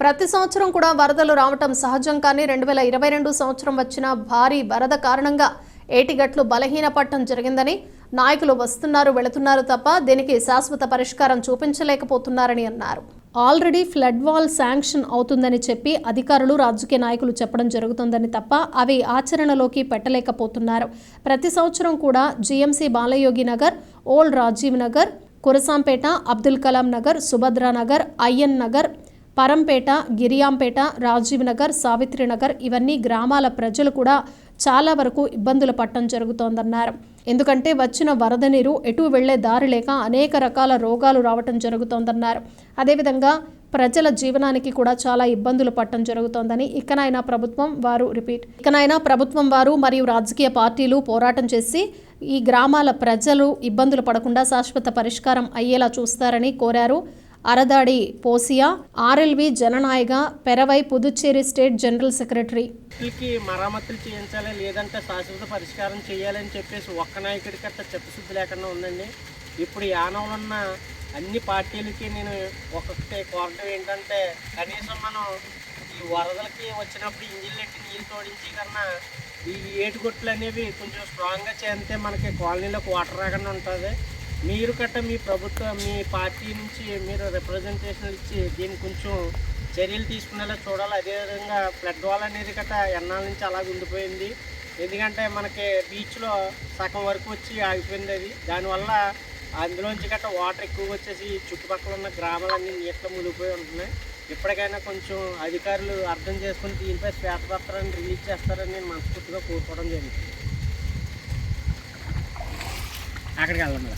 ప్రతి సంవత్సరం కూడా వరదలు రావటం సహజం కానీ రెండు వేల ఇరవై రెండు సంవత్సరం వచ్చిన భారీ వరద కారణంగా ఏటిగట్లు బలహీనపడటం జరిగిందని నాయకులు వస్తున్నారు వెళుతున్నారు తప్ప దీనికి శాశ్వత పరిష్కారం చూపించలేకపోతున్నారని అన్నారు. ఆల్రెడీ ఫ్లడ్ వాల్ శాంక్షన్ అవుతుందని చెప్పి అధికారులు రాజకీయ నాయకులు చెప్పడం జరుగుతుందని తప్ప అవి ఆచరణలోకి పెట్టలేకపోతున్నారు. ప్రతి సంవత్సరం కూడా జీఎంసీ బాలయోగి నగర్ ఓల్డ్ రాజీవ్ నగర్ కురసాంపేట అబ్దుల్ కలాం నగర్ సుభద్రానగర్ అయ్యన్ నగర్ పరంపేట గిరియాంపేట రాజీవ్ నగర్ సావిత్రినగర్ ఇవన్నీ గ్రామాల ప్రజలు కూడా చాలా వరకు ఇబ్బందులు పట్టడం జరుగుతోందన్నారు. ఎందుకంటే వచ్చిన వరద నీరు ఎటు వెళ్ళే దారి లేక అనేక రకాల రోగాలు రావటం జరుగుతోందన్నారు. అదేవిధంగా ప్రజల జీవనానికి కూడా చాలా ఇబ్బందులు పట్టడం జరుగుతోందని ఇకనైనా ప్రభుత్వం వారు రిపీట్ ఇకనైనా ప్రభుత్వం వారు మరియు రాజకీయ పార్టీలు పోరాటం చేసి ఈ గ్రామాల ప్రజలు ఇబ్బందులు పడకుండా శాశ్వత పరిష్కారం అయ్యేలా చూస్తారని కోరారు. అరదాడి పోసియా RLV Jananayaka Peravai Puducherry state general secretary. మరమ్మతులు చేయించాలి లేదంటే శాశ్వత పరిష్కారం చేయాలని చెప్పేసి ఒక్క నాయకుడికి అట్లా చెప్పశుద్ధి లేకుండా ఉందండి. ఇప్పుడు యానంలో ఉన్న అన్ని పార్టీలకి నేను ఒక్కొక్కటి కోరటం ఏంటంటే కనీసం మనం ఈ వరదలకి వచ్చినప్పుడు ఇంజిన్లెట్టి నీళ్ళు తోడించి కన్నా ఈ ఏటుగుట్లు అనేవి కొంచెం స్ట్రాంగ్గా చేస్తే మనకి కాలనీలోకి వాటర్ రాకుండా ఉంటుంది. మీరు కట్ట మీ ప్రభుత్వం మీ పార్టీ నుంచి మీరు రిప్రజెంటేషన్ ఇచ్చి దీన్ని కొంచెం చర్యలు తీసుకునేలా చూడాలి. అదేవిధంగా ఫ్లడ్ వాల్ అనేది గట్ట ఎన్నాళ్ళ నుంచి అలా ఉండిపోయింది. ఎందుకంటే మనకి బీచ్లో సగం వరకు వచ్చి ఆగిపోయింది అది. దానివల్ల అందులోంచి గట్ట వాటర్ ఎక్కువ వచ్చేసి చుట్టుపక్కల ఉన్న గ్రామాలన్నీ నీటిలో మునిగిపోయి ఉంటున్నాయి. ఇప్పటికైనా కొంచెం అధికారులు అర్థం చేసుకుని దీనిపై శ్వేతపత్రాన్ని రిలీజ్ చేస్తారని నేను మనస్ఫూర్తిగా కోరుకోవడం జరిగింది. అక్కడికి వెళ్ళండి